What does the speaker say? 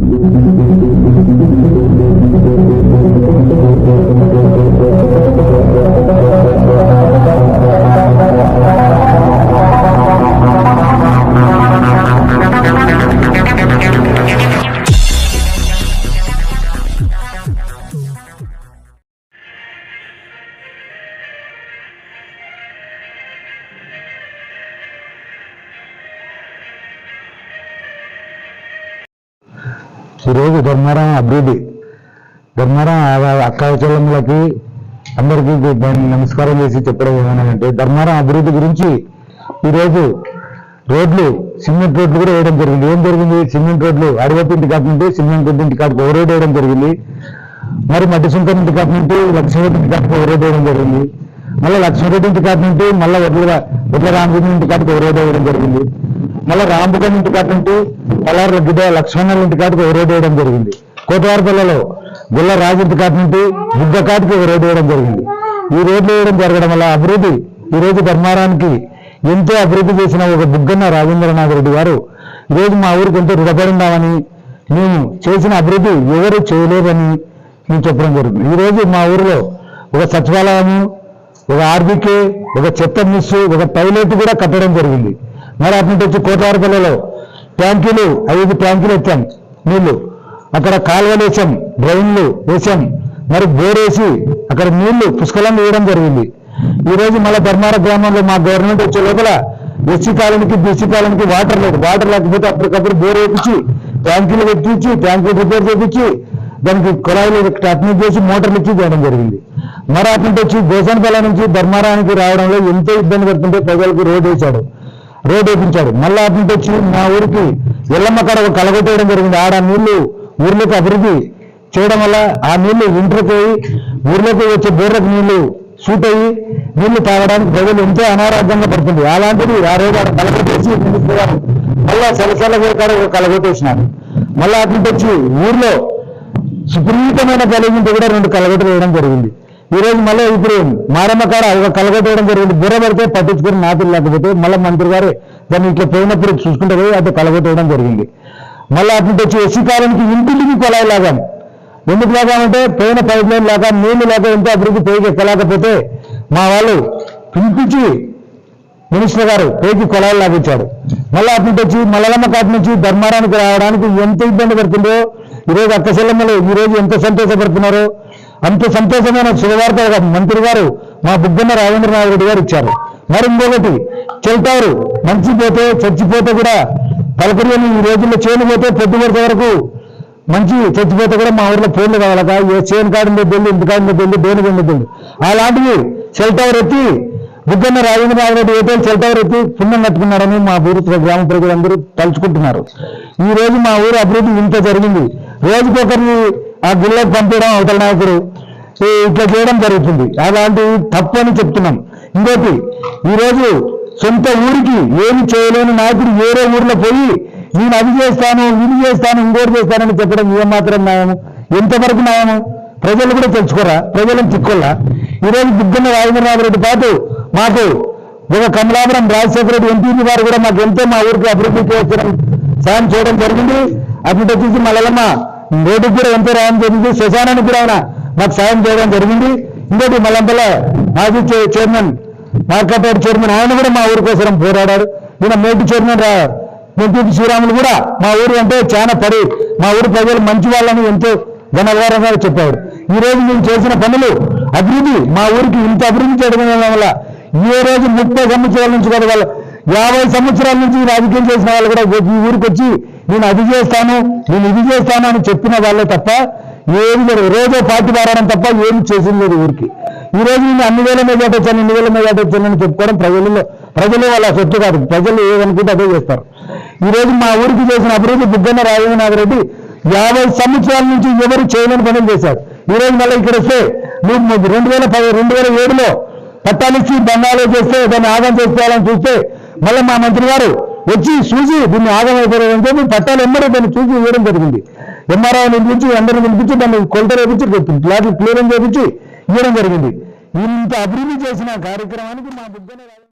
Thank you. ఈరోజు ధర్మారం అభివృద్ధి. ధర్మారం ఆ- అందరికీ దాన్ని నమస్కారం చేసి చెప్పడం ఏమన్నానంటే ధర్మారం అభివృద్ధి గురించి ఈరోజు రోడ్లు సిమెంట్ రోడ్లు కూడా వేయడం జరిగింది. ఏం జరిగింది? సిమెంట్ రోడ్లు అరవై ఇంటి కాటి నుండి సిమెంట్ రోడ్డు ఇంటి కాటికి ఒక వేయడం జరిగింది. మరి మట్టి సుంకం ఇంటి కాటి నుండి లక్ష్మీరెడ్డి ఇంటి కాటికి ఒక వేయడం జరిగింది. మళ్ళీ లక్ష్మీరెడ్డి ఇంటి కాటి నుండి మళ్ళీ వడ్ల వడ్ల రామచంద్ర ఇంటి కాటికి ఒక వేయడం జరిగింది. మళ్ళీ రాంబుగం ఇంటి కాటంటే నుండి పలార్ల గిడ్డ లక్ష్మణుల ఇంటి కాటికి ఒక వేయడం జరిగింది. కోటవారిపల్లలో గుల్ల రాజు ఇంటి కాటి నుండి బుగ్గ కాటికి ఒక వేయడం జరిగింది. ఈ రోడ్లు వేయడం జరగడం వల్ల అభివృద్ధి ఈ రోజు ధర్మారానికి ఎంతో అభివృద్ధి చేసిన ఒక బుగ్గన్న రాజేంద్రనాథ్ రెడ్డి గారు ఈరోజు మా ఊరికి ఎంతో రుణపడి ఉన్నామని మేము చేసిన అభివృద్ధి ఎవరు చేయలేదని మేము చెప్పడం జరుగుతుంది. ఈరోజు మా ఊరిలో ఒక సచివాలయము ఒక ఆర్బికే ఒక చెత్త మిస్ ఒక టైలెట్ కూడా కట్టడం జరిగింది. మరి అటు నుంచి వచ్చి కోటారపల్లిలో ట్యాంకీలు ఐదు ట్యాంకులు ఎత్తాం నీళ్ళు. అక్కడ కాలువలు వేసాం డ్రైన్లు వేసాం. మరి బోర్ వేసి అక్కడ నీళ్ళు పుష్కలంగా వేయడం జరిగింది. ఈ రోజు మళ్ళీ ధర్మార గ్రామంలో మా గవర్నమెంట్ వచ్చే లోపల ఎస్సీ కాలనీకి బీసీ కాలనీకి వాటర్ లేదు. వాటర్ లేకపోతే అప్పటికప్పుడు బోర్ వేపించి ట్యాంకీలు పెట్టించి ట్యాంకులు రిపేర్ చేపించి దానికి కుళాయిలు టర్నింగ్ చేసి మోటార్లు ఇచ్చి చేయడం జరిగింది. మరి అటు నుంచి వచ్చి నుంచి ధర్మారానికి రావడంలో ఎంతో ఇబ్బంది పడుతుంటే ప్రజలకు రోడ్ వేశాడు. రోడ్ వేపించాడు మళ్ళీ అటు నుంచి వచ్చి మా ఊరికి ఎల్లమ్మ కాడ ఒక కలగొట్టేయడం జరిగింది. ఆడ నీళ్ళు ఊర్లోకి అభివృద్ధి చేయడం వల్ల ఆ నీళ్ళు ఇంటర్కి పోయి ఊర్లోకి వచ్చే బోర్లకు నీళ్ళు సూట్ అయ్యి నీళ్ళు తాగడానికి ప్రజలు ఎంతో అనారోగ్యంగా పడుతుంది అలాంటిది ఆ రోజు ఆడ కలగొట్టేసి మళ్ళా సెలసెల కాడ ఒక కలగొట్టేసినారు. మళ్ళీ అటు నుంచి వచ్చి ఊర్లో సుపరీతమైన కలిగింటి కూడా రెండు కలగొట్టు వేయడం జరిగింది. ఈరోజు మళ్ళీ ఇప్పుడు మారమ్మ కాడ ఒక కలగొట్టడం జరిగింది. బుర్ర పడితే పట్టించుకుని నాతులు లేకపోతే మళ్ళీ మంత్రి గారు దాన్ని ఇట్లా పోయినప్పుడు చూసుకుంటే పోయి అది కలగొట్టడం జరిగింది. మళ్ళీ అటు వచ్చి ఎస్సీ కాలానికి ఇంటింటికి కొలాయి లాగాం. ఎందుకు లాగామంటే పోయిన పైప్ లైన్ లాగా నీళ్ళు లేక ఎంతో అభివృద్ధి పైకి ఎక్కలేకపోతే మా వాళ్ళు పిలిపించి మినిస్టర్ గారు పైకి కొలాయిలు లాగించాడు మళ్ళీ అటు వచ్చి మల్లమ్మ కాటి నుంచి ధర్మారానికి రావడానికి ఎంత ఇబ్బంది పడుతుందో ఈరోజు అక్క చెల్లెమ్మలు ఈరోజు ఎంత సంతోషపడుతున్నారో అంత సంతోషమైన శుభవార్త మంత్రి గారు మా బుగ్గన్న రాజేంద్రనాథ్ రెడ్డి గారు ఇచ్చారు. మరి ఇంకొకటి చెల్తారు మంచి పోతే చచ్చిపోతే కూడా పలకరియని ఈ రోజుల్లో చేను పోతే పొద్దుపడితే వరకు మంచి చచ్చిపోతే కూడా మా ఊర్లో ఫోన్లు కావాలక ఏ చేను కాడి మీద వెళ్ళి ఇంటి మీద వెళ్ళి దేని మీద వెళ్ళి అలాంటివి సెల్ ఎత్తి బుగ్గన్న రాజేంద్రనాథ్ రెడ్డి ఏటైనా సెల్ ఎత్తి పుణ్యం కట్టుకున్నారని మా ఊరు గ్రామ ప్రజలందరూ తలుచుకుంటున్నారు. ఈ రోజు మా ఊరు అభివృద్ధి ఇంత జరిగింది. రోజుకొకరిని ఆ గుళ్ళకి పంపించడం అవతల నాయకుడు. ఇట్లా చేయడం జరుగుతుంది. అలాంటివి తప్పు అని చెప్తున్నాం. ఇంకోటి ఈరోజు సొంత ఊరికి ఏమి చేయలేని నాయకుడు వేరే ఊర్లో పోయి నేను అది చేస్తాను ఇది చేస్తాను ఇంకోటి చేస్తానని చెప్పడం ఏమాత్రం న్యాయము? ఎంతవరకు న్యాయము? ప్రజలు కూడా తెలుసుకోరా? ప్రజలను తిక్కోలా ఈరోజు బుగ్గన్న రాజేంద్రనాథ్ రెడ్డి పాటు మాకు ఒక కమలాపురం రాజశేఖర రెడ్డి ఎంపీ గారు కూడా మాకు ఎంతో మా ఊరికి అభివృద్ధి చేయడం సాయం చేయడం జరిగింది. అటు వచ్చేసి మళ్ళమ్మ రోడ్డుకు కూడా ఎంతో రావడం జరిగింది. శ్మశానానికి కూడా ఆయన మాకు సాయం చేయడం జరిగింది. ఇంకోటి మల్లంపల్ల మాజీ చే- చైర్మన్ మార్కెట్ చైర్మన్ ఆయన కూడా మా ఊరి కోసం పోరాడారు. ఈయన మేటి చైర్మన్ రా శ్రీరాములు కూడా మా ఊరు అంటే చాలా పడి మా ఊరు ప్రజలు మంచి వాళ్ళని ఎంతో ఘనగారంగా చెప్పారు. ఈ రోజు మేము చేసిన పనులు అభివృద్ధి మా ఊరికి ఇంత అభివృద్ధి చేయడం వల్ల ఏ రోజు ముప్పై సంవత్సరాల నుంచి కూడా వాళ్ళు యాభై సంవత్సరాల నుంచి రాజకీయం చేసిన వాళ్ళు కూడా ఈ ఊరికి వచ్చి నేను అది చేస్తాను నేను ఇది చేస్తాను అని చెప్పిన వాళ్ళే తప్ప ఏమి లేదు. రోజో పార్టీ మారడం తప్ప ఏమి చేసింది లేదు ఊరికి. ఈ రోజు నేను అన్ని వేల మీద వచ్చాను ఎన్ని వేల మీద వచ్చాను అని చెప్పుకోవడం ప్రజలలో ప్రజలు వాళ్ళ సొత్తు కాదు. ప్రజలు ఏదనుకుంటే అదే చేస్తారు. ఈ రోజు మా ఊరికి చేసిన అభివృద్ధి బుగ్గన్న రాజేంద్రనాథ్ రెడ్డి యాభై సంవత్సరాల నుంచి ఎవరు చేయలేని పనులు చేశారు. ఈ రోజు మళ్ళీ ఇక్కడ వస్తే నువ్వు రెండు వేల పది రెండు వేల ఏడులో పట్టాలిచ్చి బంగాళాలు చేస్తే దాన్ని ఆదాయం చేసుకోవాలని చూస్తే మళ్ళీ మా మంత్రి గారు వచ్చి చూసి దీన్ని ఆగం అయిపోయారని చెప్పి పట్టాలు ఎమ్మడే దాన్ని చూసి ఇవ్వడం జరిగింది. ఎంఆర్ఐ పిలిపించి అందరిని పిలిపించి దాన్ని కొలత వేపించి ప్లాట్లు క్లియరెన్స్ చేపించి ఇవ్వడం జరిగింది. ఇంత అభివృద్ధి చేసిన కార్యక్రమానికి మా బుగ్గన